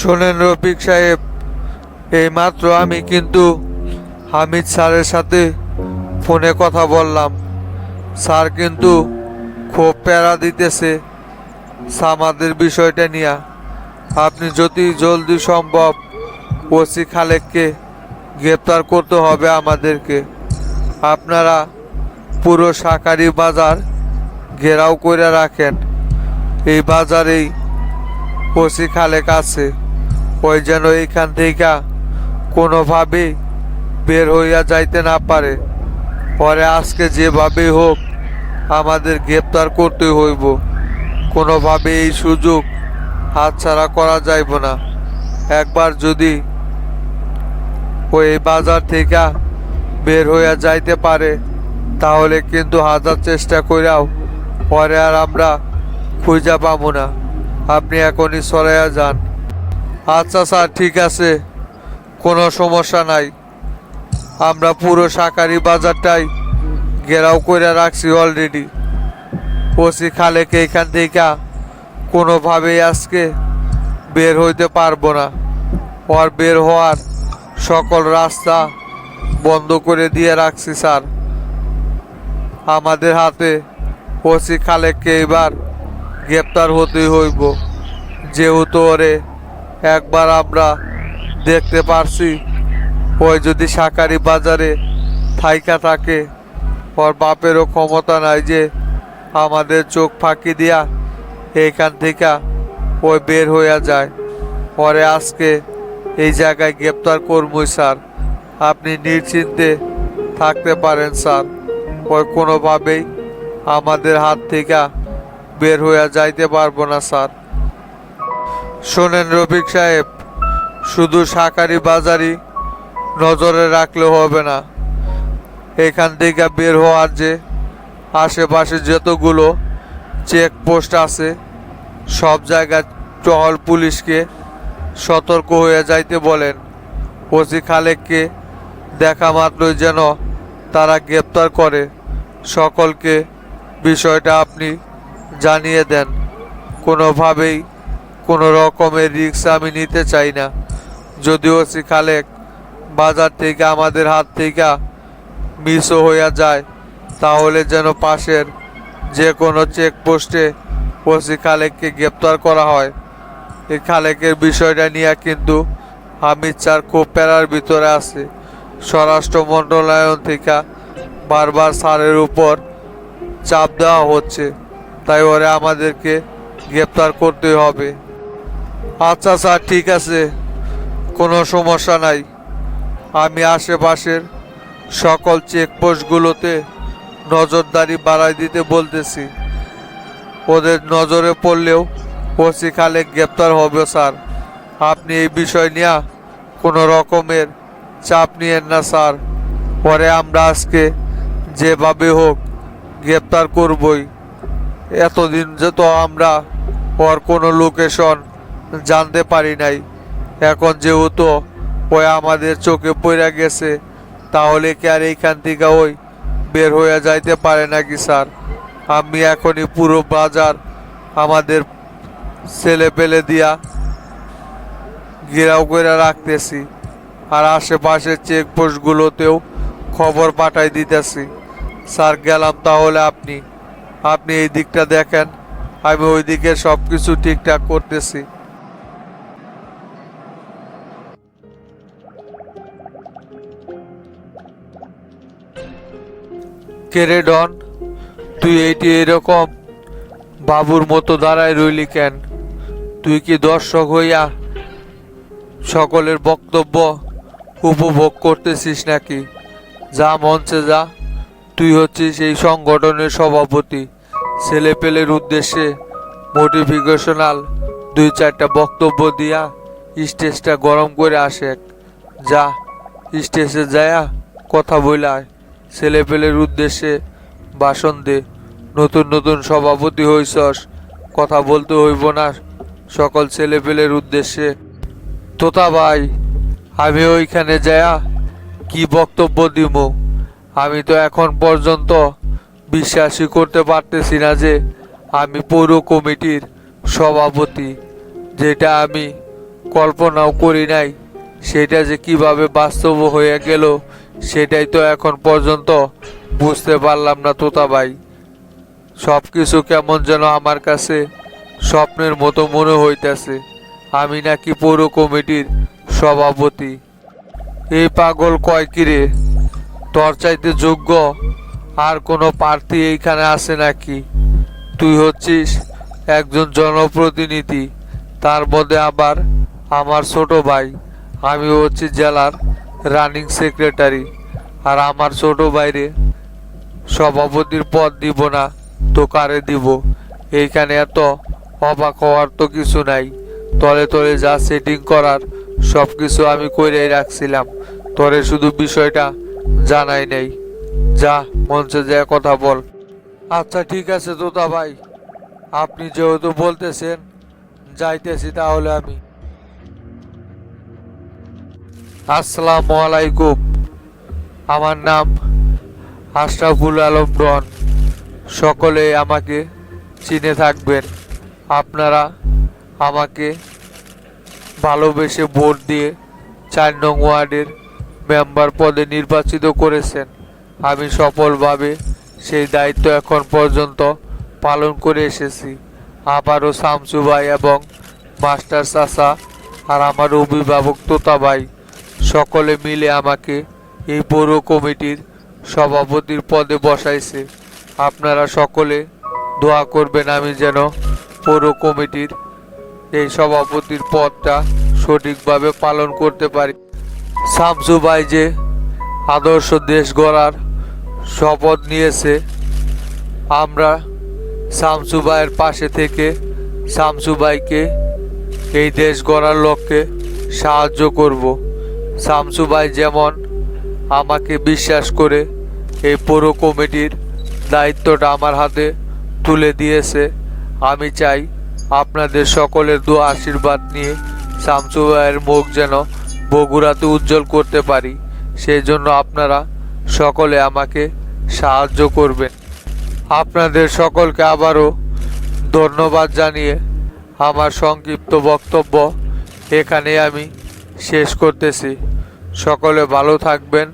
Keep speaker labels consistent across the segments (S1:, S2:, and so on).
S1: শোনেন রফিক সাহেব, এইমাত্র আমি কিন্তু হামিদ স্যারের সাথে ফোনে কথা বললাম। স্যার কিন্তু খুব প্যারা দিতেছে সামাদের বিষয়টা নিয়ে। আপনি যদি জলদি সম্ভব ওসি খালেককে গ্রেপ্তার করতে হবে আমাদেরকে। আপনারা পুরো শাকারি বাজার ঘেরাও করে রাখেন। এই বাজারেই ওসি খালেক আছে। ওই যেন এইখান থেকে কোনোভাবেই বের হইয়া যাইতে না পারে। পরে আজকে যেভাবেই হোক আমাদের গ্রেপ্তার করতে হইব। কোনোভাবে এই সুযোগ হাতছাড়া করা যাইব না। একবার যদি ওই বাজার থেকে বের হইয়া যাইতে পারে, তাহলে কিন্তু হাজার চেষ্টা কইরাও পরে আর আমরা খুঁজা পাবো না। আপনি এখনই সরাইয়া যান। আচ্ছা স্যার, ঠিক আছে। কোনো সমস্যা নাই। আমরা পুরো শাকারি বাজারটাই ঘেরাও করে রাখছি অলরেডি ওসি খালেকে এখান থেকে কোনোভাবেই আজকে বের হইতে পারব না। ওর বের হওয়ার সকল রাস্তা বন্ধ করে দিয়ে রাখছি, স্যার। আমাদের হাতে ওসি খালেককে এবার গ্রেপ্তার হতেই হইব। যেহেতু ওরে একবার আমরা দেখতে পারছি, ওই যদি শাকারি বাজারে থাইকা থাকে, ওর বাপেরও ক্ষমতা নাই যে আমাদের চোখ ফাঁকি দিয়া এইখান থেকে ওই বের হইয়া যায়। পরে আজকে এই জায়গায় গ্রেপ্তার করবই স্যার। আপনি নিশ্চিন্তে থাকতে পারেন, স্যার। ওই কোনোভাবেই আমাদের হাত থেকে বের হইয়া যাইতে পারব না, স্যার। শোনেন রফিক সাহেব, শুধু শাকারি বাজারই নজরে রাখলে হবে না। এখান থেকে বের হওয়ার যে আশেপাশে যতগুলো চেকপোস্ট আছে, সব জায়গায় টহল পুলিশকে সতর্ক হয়ে যাইতে বলেন। ওসি খালেককে দেখা মাত্রই যেন তারা গ্রেপ্তার করে। সকলকে বিষয়টা আপনি জানিয়ে দেন। কোনোভাবেই কোনো রকমের রিস্ক আমি নিতে চাই না। যদি ওসি খালেক বাজার থেকে আমাদের হাত থেকে মিসও হইয়া যায়, তাহলে যেন পাশের যে কোনো চেকপোস্টে ওসি খালেককে গ্রেপ্তার করা হয়। এই খালেকের বিষয়টা নিয়ে কিন্তু হামিদ চার খুব প্যারার ভিতরে আছে। স্বরাষ্ট্র মন্ত্রণালয় থেকে বারবার স্যারের উপর চাপ দেওয়া হচ্ছে, তাই ওরে আমাদেরকে গ্রেপ্তার করতে হবে। আচ্ছা স্যার ঠিক আছে। কোনো সমস্যা নাই। আমি আশেপাশের সকল চেকপোস্টগুলোতে নজরদারি বাড়াই দিতে বলতেছি। ওদের নজরে পড়লেও ওসি খালেক গ্রেপ্তার হবে, স্যার। আপনি এই বিষয় নিয়ে কোনো রকমের চাপ নিয়েন না, স্যার। পরে আমরা আজকে যেভাবে হোক গ্রেপ্তার করবই। এতদিন যে তো আমরা ওর কোনো লোকেশন জানতে পারি নাই। এখন যেহেতু ওই আমাদের চোখে পড়ে গেছে, তাহলে কি আর এইখান থেকে ওই বের হয়ে যাইতে পারে নাকি, স্যার? আমি এখনই পুরো বাজার আমাদের ছেলে পেলে দিয়া ঘেরাও করে রাখতেছি আর আশেপাশের চেকপোস্টগুলোতেও খবর পাঠাই দিতেছি। স্যার, গেলাম তাহলে আপনি। আপনি এই দিকটা দেখেন, আমি ওই দিকে সব কিছু ঠিকঠাক করতেছি। কেরে ডন, তুই এইটি এরকম বাবুর মতো দাঁড়ায় রইলি কেন? তুই কি দর্শক হইয়া সকলের বক্তব্য উপভোগ করতেছিস নাকি? যা মঞ্চে যা, তুই হচ্ছিস এই সংগঠনের সভাপতি। ছেলে পেলের উদ্দেশ্যে মোটিভেশনাল দুই চারটা বক্তব্য দিয়া স্টেজটা গরম করে আসে যা স্টেজে যায়া কথা বইলায় ছেলে পেলের উদ্দেশ্যে ভাষণ দে। নতুন নতুন সভাপতি হইছস, কথা বলতে হইব না সকল ছেলেপেলের উদ্দেশ্যে। তোতা ভাই, আমি ওইখানে যায়া কি বক্তব্য দিব? আমি তো এখন পর্যন্ত বিশ্বাসই করতে পারতেছি না যে আমি পৌর কমিটির সভাপতি। যেটা আমি কল্পনাও করি নাই, সেটা যে কীভাবে বাস্তব হয়ে গেল সেটাই তো এখন পর্যন্ত বুঝতে পারলাম না তোতা ভাই। সব কিছু কেমন যেন আমার কাছে স্বপ্নের মতো মনে হইতেছে। আমি নাকি পৌর কমিটির সভাপতি। এই পাগল কয় কিরে তোর চাইতে যোগ্য আর কোনো প্রার্থী এইখানে আছে নাকি? তুই হচ্ছিস একজন জনপ্রতিনিধি। তার মধ্যে আবার আমার ছোট ভাই। আমি হচ্ছি জেলার রানিং সেক্রেটারি আর আমার ছোট বাইরে সভাপতির পদ দিব না, তো কারে দিব? এইখানে এত অবাক হওয়ার তো কিছু নাই। তলে তলে যা সেটিং করার সব কিছু আমি কইরাই রাখছিলাম। তোরে শুধু বিষয়টা জানাই নেই। যা, মঞ্চে যা কথা বল। আচ্ছা ঠিক আছে, তোতা ভাই। আপনি যেহেতু বলতেছেন, যাইতেছি তাহলে আমি। আসসালামু আলাইকুম। আমার নাম আশরাফুল আলম ডন। সকলে আমাকে চিনে থাকবেন। আপনারা আমাকে ভালোবেসে ভোট দিয়ে চার নং ওয়ার্ডের মেম্বার পদে নির্বাচিত করেছেন। আমি সফলভাবে সেই দায়িত্ব এখন পর্যন্ত পালন করে এসেছি। আবারও শামসু ভাই এবং মাস্টার চাচা আর আমার অভিভাবক তোতা ভাই সকলে মিলে আমাকে এই পৌর কমিটির সভাপতির পদে বসাইছে। আপনারা সকলে দোয়া করবেন আমি যেন পৌর কমিটির এই সভাপতির পদটা সঠিকভাবে পালন করতে পারি। শামসু ভাই যে আদর্শ দেশ গড়ার শপথ নিয়েছে, আমরা শামসু ভাইয়ের পাশে থেকে শামসু ভাইকে এই দেশ গড়ার লক্ষ্যে সাহায্য করব। শামসু ভাই যেমন আমাকে বিশ্বাস করে এই পুরো কমিটির দায়িত্বটা আমার হাতে তুলে দিয়েছে, আমি চাই আপনাদের সকলের দু আশীর্বাদ নিয়ে শামসু ভাইয়ের মুখ যেন বগুড়াতে উজ্জ্বল করতে পারি সেই জন্য আপনারা সকলে আমাকে সাহায্য করবেন। আপনাদের সকলকে আবারও ধন্যবাদ জানিয়ে আমার সংক্ষিপ্ত বক্তব্য এখানে আমি শেষ করতেছি। সকলে ভালো থাকবেন,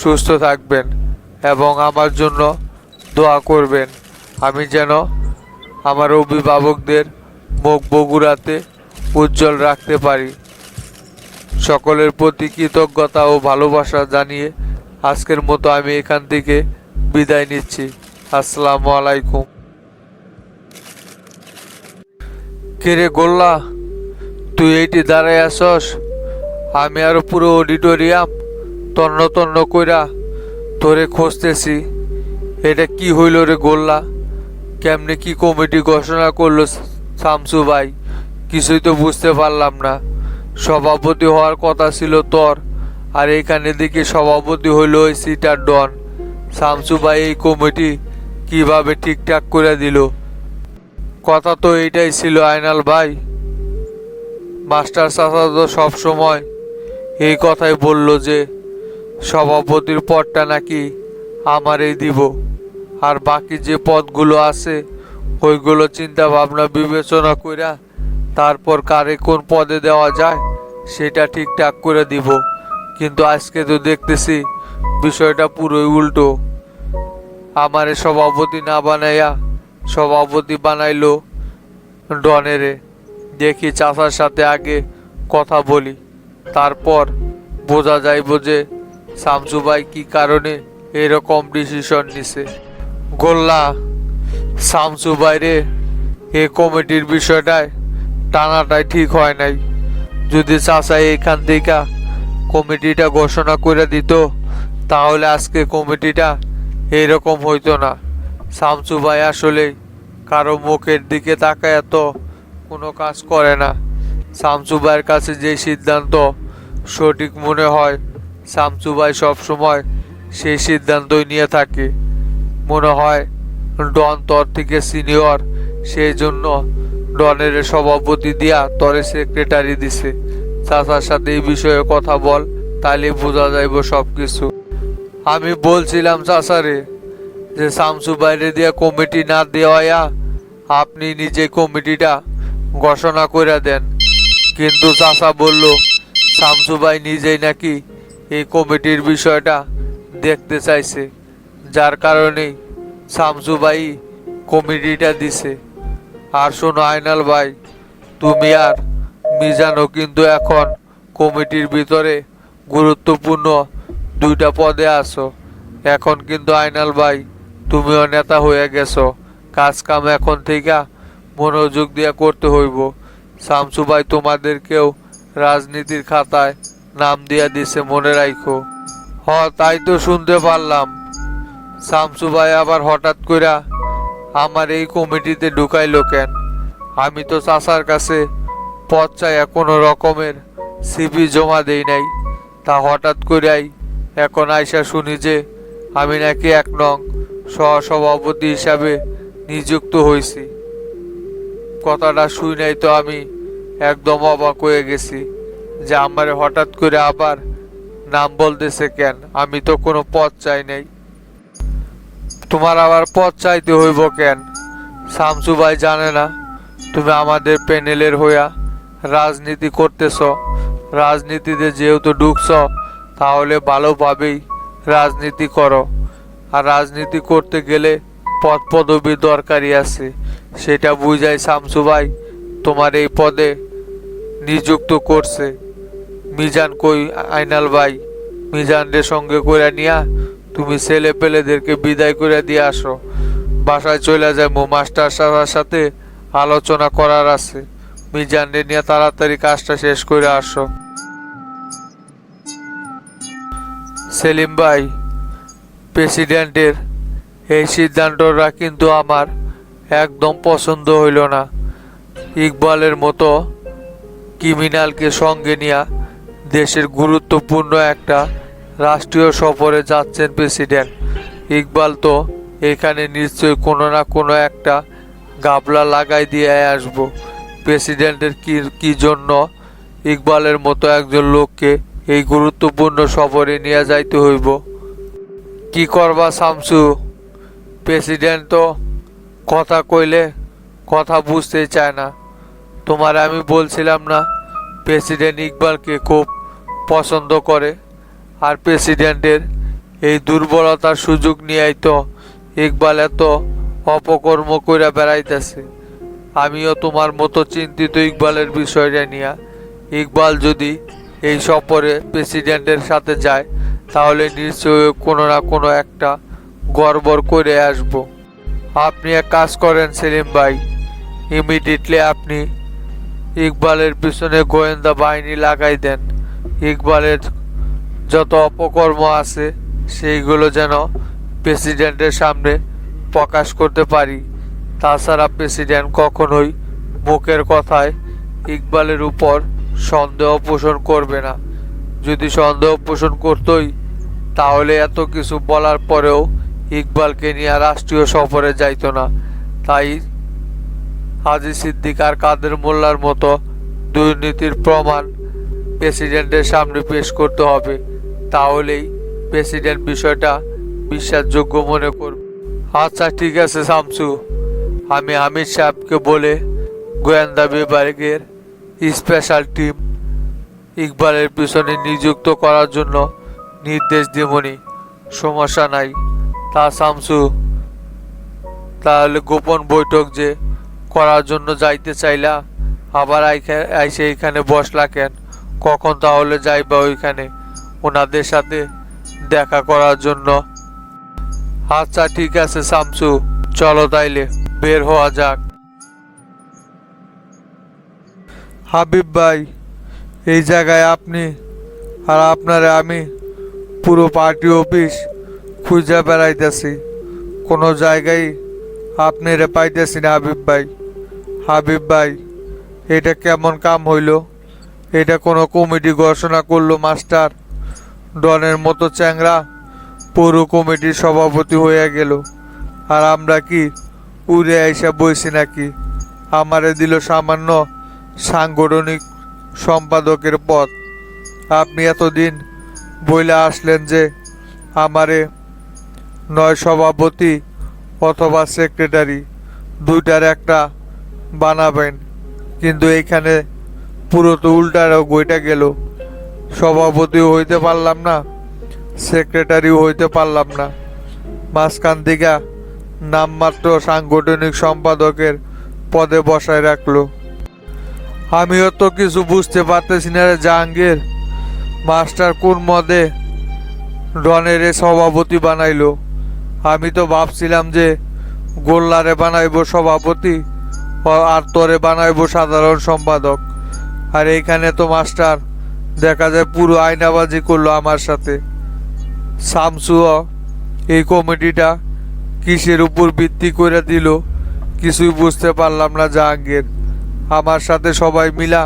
S1: সুস্থ থাকবেন এবং আমার জন্য দোয়া করবেন। আমি যেন আমার অভিভাবকদের মুখ বগুড়াতে উজ্জ্বল রাখতে পারি। সকলের প্রতি কৃতজ্ঞতা ও ভালোবাসা জানিয়ে আজকের মতো আমি এখান থেকে বিদায় নিচ্ছি। আসসালামু আলাইকুম। কিরে গোল্লা, তুই এইটি দাঁড়াই আসস আমি আরও পুরো অডিটোরিয়াম তন্ন তন্ন কইরা তোরে খুঁজতেছি। এটা কি হইল রে গোল্লা? কেমনে কি কমিটি ঘোষণা করল শামসু ভাই? কিছুই তো বুঝতে পারলাম না। সভাপতি হওয়ার কথা ছিল তোর, আর এখানে দিকে সভাপতি হইল ওই সিটার ডন। শামসু ভাই এই কমিটি কীভাবে ঠিকঠাক করে দিল? কথা তো এইটাই ছিল আয়নাল ভাই। মাস্টার চাচা তো সবসময় এই কথাই বলল যে, সভাপতির পদটা নাকি আমারই দিব। আর বাকি যে পদগুলো আছে, ওইগুলো চিন্তা ভাবনা বিবেচনা কইরা তারপর কারে কোন পদে দেওয়া যায়, সেটা ঠিকঠাক করে দিব। কিন্তু আজকে তো দেখতেছি বিষয়টা পুরোই উল্টো। আমারে সভাপতি না বানাইয়া সভাপতি বানাইলো ডনেরে। দেখি চাচার সাথে আগে কথা বলি। তারপর বোঝা যাইব যে শামসু ভাই কি কারণে এরকম ডিসিশন নিছে। গোল্লা শামসু বাইরে এ কমিটির বিষয়টায় টানাটাই ঠিক হয় নাই। যদি চাচা এখান থেকে কমিটিটা ঘোষণা করে দিত, তাহলে আজকে কমিটিটা এরকম হইতো না। শামসু ভাই আসলে কারও মুখের দিকে তাকায় এত কোনো কাজ করে না। শামসু ভাইয়ের কাছে যে সিদ্ধান্ত সঠিক মনে হয় শামসু ভাই সবসময় সেই সিদ্ধান্তই নিয়ে থাকে। মনে হয়, ডন তর থেকে সিনিয়র সেই জন্য ডনের সভাপতি দিয়া তরে সেক্রেটারি দিছে। চাচার সাথে এই বিষয়ে কথা বল তাহলে বোঝা যাইব সব কিছু আমি বলছিলাম চাচারে যে শামসু বাইরে দিয়া কমিটি না দেওয়া আপনি নিজে কমিটিটা ঘোষণা করে দেন। কিন্তু চাচা বলল শামসু ভাই নিজেই নাকি এই কমিটির বিষয়টা দেখতে চাইছে, যার কারণেই শামসুবাই কমিটিটা দিছে। আর শোনো আইনাল ভাই, তুমি আর মিজানও কিন্তু এখন কমিটির ভিতরে গুরুত্বপূর্ণ দুইটা পদে আছো। এখন কিন্তু আইনাল ভাই, তুমিও নেতা হয়ে গেছো। কাজ কাম এখন থেকে মনোযোগ দিয়ে করতে হইব। শামসু ভাই তোমাদেরকেও রাজনীতির খাতায় নাম দিয়া দিছে, মনে রাখো হ তাই তো শুনতে পারলাম। শামসু ভাই আবার হঠাৎ কইরা, আমার এই কমিটিতে ঢুকাইলো কেন? আমি তো চাচার কাছে পদ চাইয়া কোনো রকমের সিপি জমা দেই নাই। তা হঠাৎ করিয়াই এখন আইসা শুনি যে, আমি নাকি এক নং সহসভাপতি হিসাবে নিযুক্ত হয়েছি কথাটা শুই নাই তো আমি একদম অবাক হয়ে গেছি যে আমার হঠাৎ করে আবার নাম বলতেছে কেন? আমি তো কোনো পথ চাই নাই। তোমার আবার পথ চাইতে হইব কেন? শামসু ভাই জানে না। তুমি আমাদের প্যানেলের হইয়া রাজনীতি করতেছ। রাজনীতিতে যেহেতু ঢুকছ, তাহলে ভালোভাবেই রাজনীতি করো। আর রাজনীতি করতে গেলে পদ পদবি দরকারি আছে। সেটা বুঝাই শামসু ভাই। তোমার এই পদে নিযুক্ত করছে। মিজান কই, আইনাল ভাই? মিজানদের সঙ্গে করে নিয়া তুমি ছেলে পেলেদেরকে বিদায় করে দিয়ে আসো। বাসায় চলে যাব মাস্টার সাহেবের সাথে আলোচনা করার আছে। মিজানরে নিয়ে তাড়াতাড়ি কাজটা শেষ করে আসো। সেলিম ভাই, প্রেসিডেন্টের এই সিদ্ধান্তটা কিন্তু আমার একদম পছন্দ হইল না। ইকবালের মতো ক্রিমিনালকে সঙ্গে নিয়ে দেশের গুরুত্বপূর্ণ একটা রাষ্ট্রীয় সফরে যাচ্ছেন প্রেসিডেন্ট। ইকবাল তো এখানে নিশ্চয়ই কোনো না কোনো একটা গাবলা লাগাই দিয়ে আসব। প্রেসিডেন্টের কি কি জন্য ইকবালের মতো একজন লোককে এই গুরুত্বপূর্ণ সফরে নিয়ে যাইতে হইব? কি করবা শামসু? প্রেসিডেন্ট তো কথা কইলে কথা বুঝতেই চায় না। তোমার আমি বলছিলাম না প্রেসিডেন্ট ইকবালকে খুব পছন্দ করে। আর প্রেসিডেন্টের এই দুর্বলতার সুযোগ নিয়েই তো ইকবাল এত অপকর্ম করে বেড়াইতেছে। আমিও তোমার মতো চিন্তিত ইকবালের বিষয়টা নিয়ে, ইকবাল যদি এই সফরে প্রেসিডেন্টের সাথে যায়, তাহলে নিশ্চয়ই কোনো না কোনো একটা গড়বড় করে আসব। আপনি এক কাজ করেন সেলিম ভাই ইমিডিয়েটলি আপনি ইকবালের পিছনে গোয়েন্দা বাহিনী লাগাই দেন। ইকবালের যত অপকর্ম আছে, সেইগুলো যেন প্রেসিডেন্টের সামনে প্রকাশ করতে পারি। তাছাড়া প্রেসিডেন্ট কখনোই মুখের কথায় ইকবালের উপর সন্দেহ পোষণ করবে না। যদি সন্দেহ পোষণ করতই, তাহলে এত কিছু বলার পরেও ইকবালকে নিয়ে রাষ্ট্রীয় সফরে যাইতো না। তাই হাজি সিদ্দিক আর কাদের মোল্লার মতো দুর্নীতির প্রমাণ প্রেসিডেন্টের সামনে পেশ করতে হবে। তাহলেই প্রেসিডেন্ট বিষয়টা বিশ্বাসযোগ্য মনে করবে। আচ্ছা ঠিক আছে, শামসু। আমি আমির সাহেবকে বলে গোয়েন্দা বিভাগের স্পেশাল টিম ইকবালের পিছনে নিযুক্ত করার জন্য নির্দেশ দিমনি। সমস্যা নাই। তা, শামসু, তাহলে গোপন বৈঠক যে করার জন্য যাইতে চাইলা, আবার আইসে এখানে বসলা কেন? কখন তাহলে যাইবা ওইখানে? ওনাদের সাথে দেখা করার জন্য। আচ্ছা ঠিক আছে শামসু চলো তাইলে, বের হওয়া যাক। হাবিব ভাই, এই জায়গায় আপনি আর আপনারে আমি পুরো পার্টি অফিস খুঁজে বেড়াইতেছি। কোনো জায়গায় আপনি রে পাইতেছি না হাবিব ভাই। হাবিব ভাই, এটা কেমন কাম হইল? এটা কোনো কমিটি ঘোষণা করল, মাস্টার? ডনের মতো চ্যাংরা পৌর কমিটির সভাপতি হয়ে গেল। আর আমরা কি উড়ে আইসা বইছি নাকি? আমারে দিল সামান্য সাংগঠনিক সম্পাদকের পদ। আপনি এতদিন বইলে আসলেন যে আমারে নয় সভাপতি অথবা সেক্রেটারি, দুইটার একটা বানাবেন। কিন্তু এইখানে পুরো তো উল্টারও গইটা গেল। সভাপতিও হইতে পারলাম না, সেক্রেটারিও হইতে পারলাম না। মাঝখান দিকা নামমাত্র সাংগঠনিক সম্পাদকের পদে বসায় রাখল। আমিও তো কিছু বুঝতে পারতেছি না রে জাহাঙ্গীর। মাস্টার কোন মদে ডনের সভাপতি বানাইলো? আমি তো ভাবছিলাম যে গোল্লারে বানাইব সভাপতি। আর তোরে বানাইবো সাধারণ সম্পাদক। আর এইখানে তো মাস্টার, দেখা যায় পুরো আয়নাবাজি করল আমার সাথে। শামসুও এই কমিটিটা কিসের উপর ভিত্তি করে দিল কিছুই বুঝতে পারলাম না জাহাঙ্গীর। আমার সাথে সবাই মিলা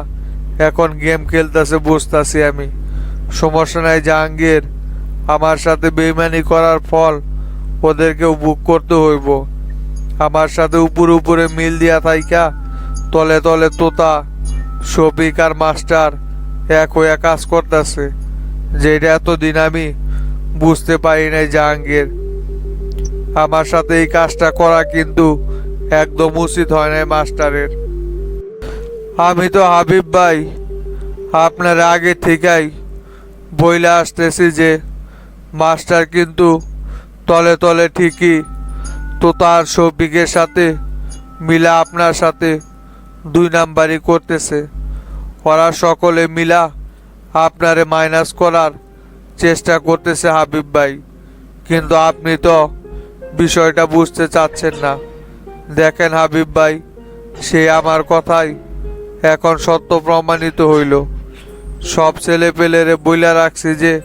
S1: এখন গেম খেলতেছে, বসতাছি আমি। সমস্যা নাই জাহাঙ্গীর, আমার সাথে বেইমানি করার ফল ওদেরকেও বুক করতে হইব। আমার সাথে উপরে উপরে মিল দিয়া থাইকা, তলে তলে তোতা, শফিক আর মাস্টার এক হইয়া কাজ করতেছে, যেটা এতদিন আমি বুঝতে পারি নাই জাহাঙ্গীর। আমার সাথে এই কাজটা করা কিন্তু একদম উচিত হয় নাই মাস্টারের। আমি তো হাবিব ভাই, আপনার আগে থেকেই বইলে আসতেছি যে, মাস্টার কিন্তু তলে তলে ঠিকই তো তার শফিকের সাথে, মিলা আপনার সাথে দুই নাম্বারই করতেছে। ওরা সকলে মিলা আপনারে মাইনাস করার চেষ্টা করতেছে হাবিব ভাই। কিন্তু আপনি তো বিষয়টা বুঝতে চাচ্ছেন না। দেখেন হাবিব ভাই, সে আমার কথাই এখন সত্য প্রমাণিত হইল। সব ছেলে পেলেরে বইলা রাখছি যে,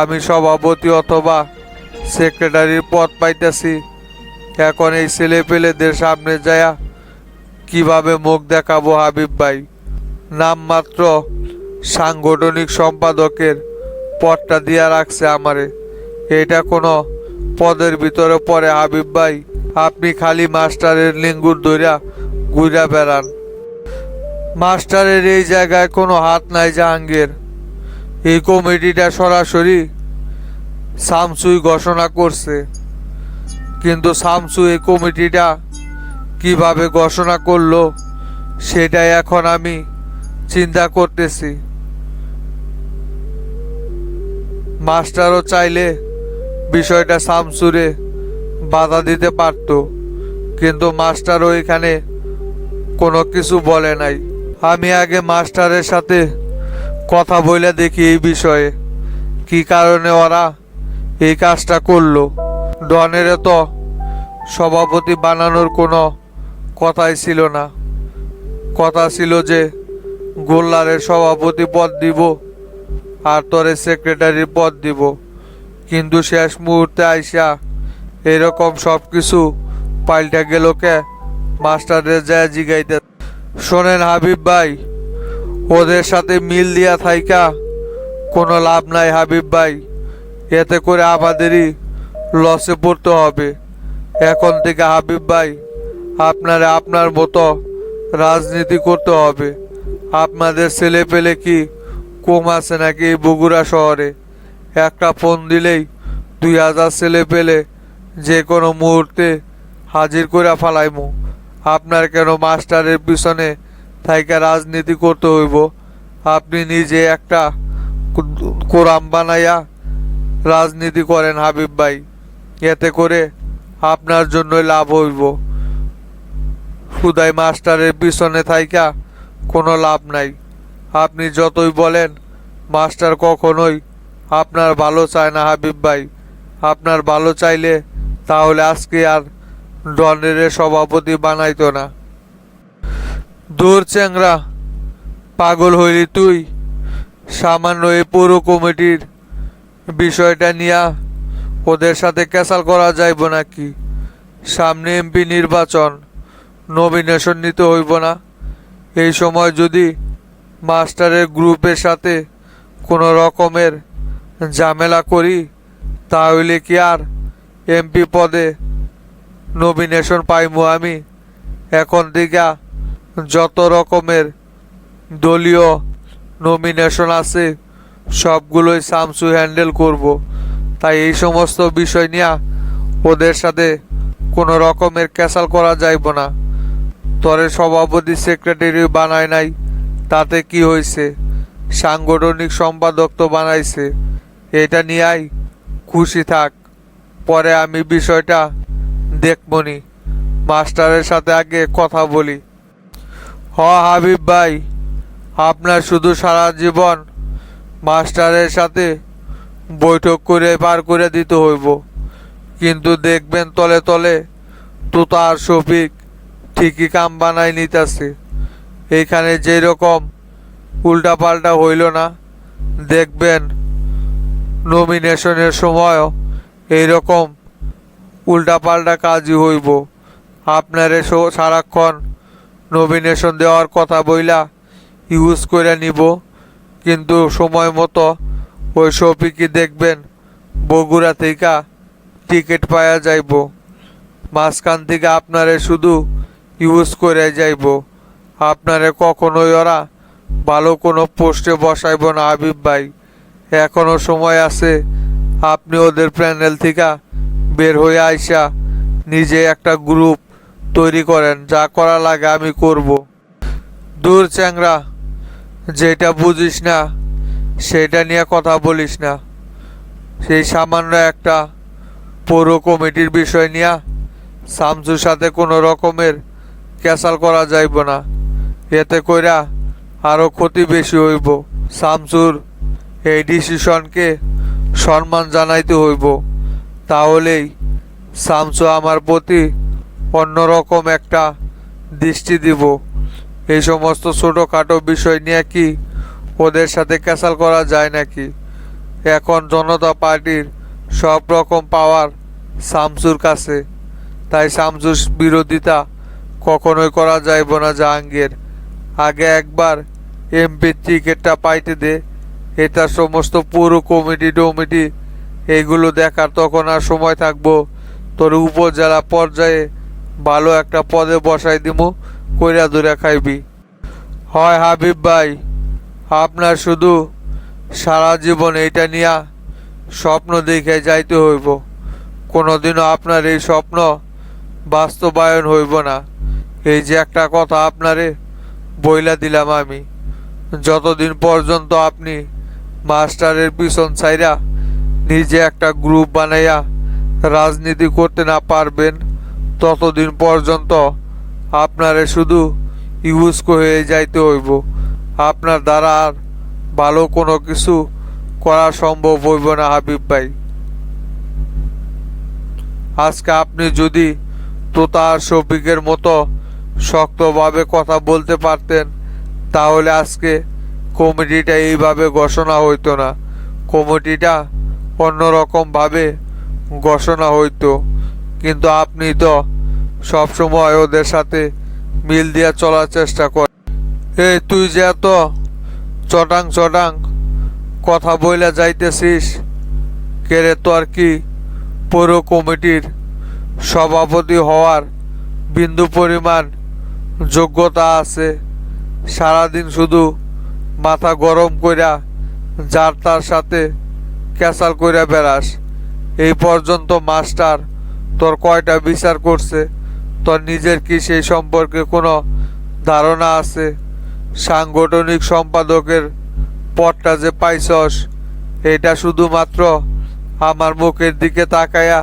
S1: আমি সভাপতি অথবা সেক্রেটারির পদ পাইতেছি। এখন এই ছেলে পেলেদের সামনে যায়া কীভাবে মুখ দেখাবো হাবিব ভাই? নামমাত্র সাংগঠনিক সম্পাদকের পদটা দিয়া রাখছে আমারে। এটা কোনো পদের ভিতরে পড়ে হাবিব ভাই। আপনি খালি মাস্টারের লিঙ্গুর ধইরা ঘুরা বেড়ান। মাস্টারের এই জায়গায় কোনো হাত নাই জাহাঙ্গীর। এই কমিটিটা সরাসরি সামসুই ঘোষণা করছে। কিন্তু সামসু এই কমিটিটা কীভাবে ঘোষণা করল, সেটাই এখন আমি চিন্তা করতেছি। মাস্টারও চাইলে বিষয়টা সামসুরে বাধা দিতে পারতো, কিন্তু মাস্টারও এখানে কোনো কিছু বলে নাই। আমি আগে মাস্টারের সাথে কথা বলে দেখি এই বিষয়ে, কি কারণে ওরা এই কাজটা করল। ডনের তো সভাপতি বানানোর কোনো কথাই ছিল না। কথা ছিল যে, গোল্লারের সভাপতি পদ দিব আর তোরে সেক্রেটারির পদ দিব। কিন্তু শেষ মুহূর্তে আইসা এরকম সব কিছু পাল্টা গেল কে? মাস্টারের যায় জিগাইতে। শোনেন হাবিব ভাই, ওদের সাথে মিল দিয়া থাইকা কোনো লাভ নাই হাবিব ভাই। এতে করে আমাদেরই লসে পড়তে হবে। এখন থেকে হাবিব ভাই, আপনারে আপনার মতো রাজনীতি করতে হবে। আপনাদের ছেলে পেলে কি কম আছে নাকি বগুড়া শহরে? একটা ফোন দিলেই দুই হাজার ছেলে পেলে যে কোনো মুহূর্তে হাজির করে ফালাইমু। আপনার কেন মাস্টারের পিছনে থাইকা রাজনীতি করতে হইব? আপনি নিজে একটা কোরাম বানাইয়া রাজনীতি করেন হাবিব ভাই। এতে করে আপনার জন্যই লাভ হইব। খুদাই মাস্টারের পিছনে থাইকা কোনো লাভ নাই। আপনি যতই বলেন, মাস্টার কখনোই আপনার ভালো চায় না হাবিব ভাই। আপনার ভালো চাইলে তাহলে আজকে আর ডনের সভাপতি বানাইতো না। দূর চ্যাংরা, পাগল হইলি তুই। সামান্য এই পৌর কমিটির বিষয়টা নিয়া ওদের সাথে ক্যাসাল করা যাইব নাকি? সামনে এমপি নির্বাচন নমিনেশন নিতে হইব না। এই সময় যদি মাস্টারের গ্রুপের সাথে কোনো রকমের ঝামেলা করি, তাহলে কি আর এমপি পদে নমিনেশন পাইমু আমি? এখন থেকে যত রকমের দলীয় নমিনেশন আছে, সবগুলোই সামসু হ্যান্ডেল করব। তাই এই সমস্ত বিষয় নিয়ে ওদের সাথে কোনো রকমের ক্যাসাল করা যাইব না। তরে সভাপতি সেক্রেটারি বানায় নাই, তাতে কি হয়েছে সাংগঠনিক সম্পাদক তো বানাইছে, এটা নিয়েই খুশি থাক, পরে আমি বিষয়টা দেখবনি। মাস্টারের সাথে আগে কথা বলি। হ হাবিব ভাই, আপনার শুধু সারা জীবন মাস্টারের সাথে বৈঠক করে পার করে দিতে হইব। কিন্তু দেখবেন তলে তলে তুতা আর শফিক ঠিকই কাম বানাই নিতেছে। এইখানে যেই রকম উল্টাপাল্টা হইল না। দেখবেন নমিনেশনের সময়ও এইরকম উল্টাপাল্টা কাজই হইব। আপনারে সারাক্ষণ নমিনেশন দেওয়ার কথা বইলা ইউজ করে নিব। কিন্তু সময় মতো ওই শফিকই দেখবেন, বগুড়া থেকে টিকিট পাওয়া যাইব। মাঝখান থেকে আপনারে শুধু ইউজ করে যাইব। আপনারে কখনোই ওরা ভালো কোনো পোস্টে বসাইব না, হাবিব ভাই। এখনও সময় আছে, আপনি ওদের প্যানেল থেকে বের হয়ে আইসা নিজে একটা গ্রুপ তৈরি করেন, যা করা লাগে আমি করব। দূর চ্যাংরা, যেটা বুঝিস না সেটা নিয়ে কথা বলিস না। সেই সামান্য একটা পৌর কমিটির বিষয় নিয়ে শামসুর সাথে কোনো রকমের ক্যাসাল করা যাইব না। এতে কইরা আরও ক্ষতি বেশি হইব। শামসুর এই ডিসিশনকে সম্মান জানাইতে হইব। তাহলেই শামসু আমার প্রতি অন্যরকম একটা দৃষ্টি দিব। এই সমস্ত ছোটোখাটো বিষয় নিয়ে কি ওদের সাথে ক্যাসাল করা যায় নাকি? এখন জনতা পার্টির সব রকম পাওয়ার শামসুর কাছে। তাই শামসুর বিরোধিতা কখনোই করা যাইব না জাহাঙ্গীর। আগে একবার এমপির টিকিটটা পাইতে দে, এটা সমস্ত পুরো কমিটি টমিটি এইগুলো দেখার তখন আর সময় থাকব। তোর উপজেলা পর্যায়ে ভালো একটা পদে বসাই দিমু, কইরা ধরে খাইবি। হয় হাবিব ভাই। আপনার শুধু সারা জীবন এইটা নিয়া স্বপ্ন দেখে যাইতে হইব। কোনোদিনও আপনার এই স্বপ্ন বাস্তবায়ন হইব না। এই যে একটা কথা আপনারে বইলা দিলাম আমি, যতদিন পর্যন্ত আপনি মাস্টারের পিছন ছাইরা নিজে একটা গ্রুপ বানাইয়া রাজনীতি করতে না পারবেন, ততদিন পর্যন্ত আপনারে শুধু ইউজ হয়ে যাইতে হইব। আপনার দ্বারা আর ভালো কোনো কিছু করা সম্ভব হইব না, হাবিব ভাই। আজকে আপনি যদি তোতা আর শফিকের মতো শক্তভাবে কথা বলতে পারতেন, তাহলে আজকে কমিটিটা এইভাবে ঘোষণা হইতো না। কমিটিটা অন্যরকমভাবে ঘোষণা হইতো। কিন্তু আপনি তো সবসময় ওদের সাথে মিল দিয়ে চলার চেষ্টা কর এই তুই যে এত চটাং চটাং কথা বইলা যাইতেছিস কেরে তোর কি পৌর কমিটির সভাপতি হওয়ার বিন্দু পরিমাণ যোগ্যতা আছে? সারাদিন শুধু মাথা গরম কইরা যার তার সাথে ক্যাসাল কইরা বেড়াস। এই পর্যন্ত মাস্টার তোর কয়টা বিচার করছে? তোর নিজের কি সেই সম্পর্কে কোনো ধারণা আছে? সাংগঠনিক সম্পাদকের পদটা যে পাইছস, এটা শুধুমাত্র আমার মুখের দিকে তাকায়া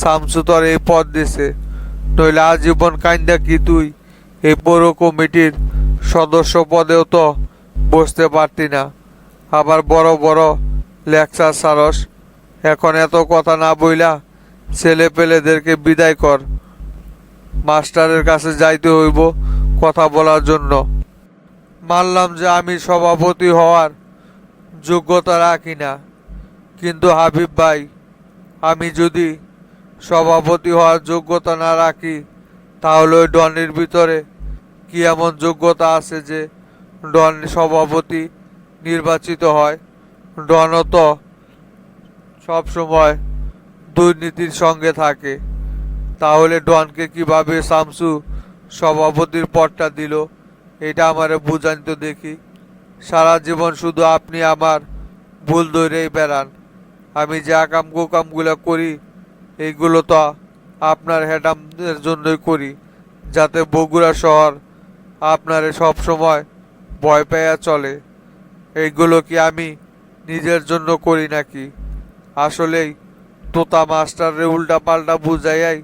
S1: শামসু তোর এই পদ দিছে। নইলে আজীবন কাইন্দা কি তুই? এই পৌর কমিটির সদস্য পদেও তো বসতে পারতি না। আবার বড় বড় লেকচার সারস। এখন এত কথা না বইলা ছেলে পেলেদেরকে বিদায় কর। মাস্টারের কাছে যাইতে হইব কথা বলার জন্য। মানলাম যে আমি সভাপতি হওয়ার যোগ্যতা রাখি না। কিন্তু হাবিব ভাই, আমি যদি সভাপতি হওয়ার যোগ্যতা না রাখি, তাহলে ওই ডনের ভিতরে কি এমন যোগ্যতা আছে যে ডন সভাপতি নির্বাচিত হয়? ডনও তো সবসময় দুর্নীতির সঙ্গে থাকে। তাহলে ডনকে কীভাবে শামসু সভাপতির পদটা দিল? এটা আমারে বুঝান তো দেখি। সারা জীবন শুধু আপনি আমার ভুল ধরেই বেড়ান। আমি যে আকাম কুকামগুলো করি এইগুলো তো আপনার হেডামদের জন্যই করি, যাতে বগুড়া শহর আপনারে সব সময় ভয় পাইয়া চলে। এইগুলো কি আমি নিজের জন্য করি নাকি? আসলেই তোতা মাস্টাররে উল্টা পাল্টা বুঝাইয়াই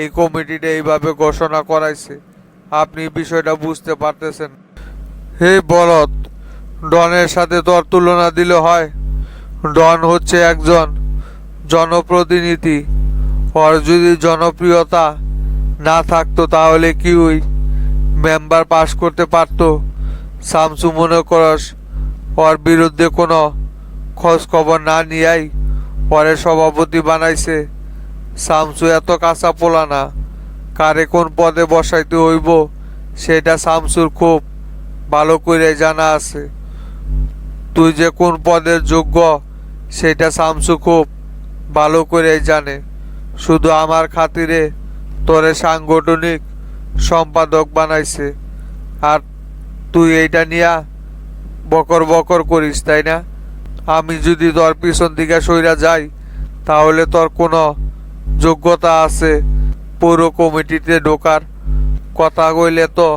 S1: এই কমিটিটা এইভাবে ঘোষণা করাইছে। আপনি বিষয়টা বুঝতে পারতেছেন। হে বলদ, ডনের সাথে তোর তুলনা দিলে হয়। ডন হচ্ছে একজন জনপ্রতিনিধি। ওর যদি জনপ্রিয়তা না থাকতো তাহলে কি ওই মেম্বার পাশ করতে পারতো। সামসু মনে করস, ওর বিরুদ্ধে কোনো খোঁজ খবর না নিয়াই পরে সভাপতি বানাইছে। সামসু এত কাঁচা পোলা না। কারে কোন পদে বসাইতে হইব, সেটা শামসুর খুব ভালো করে জানা আছে। তুই যে কোন পদের যোগ্য, সেটা শামসু খুব ভালো করে জানে। শুধু আমার খাতিরে তোরে সাংগঠনিক সম্পাদক বানাইছে। আর তুই এইটা নিয়া বকর বকর করিস, তাই না? আমি যদি তোর পিছন দিকে সইরা যাই, তাহলে তোর কোনো যোগ্যতা আছে। পৌর কমিটিতে ঢোকার কথা কইলে তো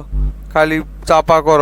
S1: খালি চাপা কর।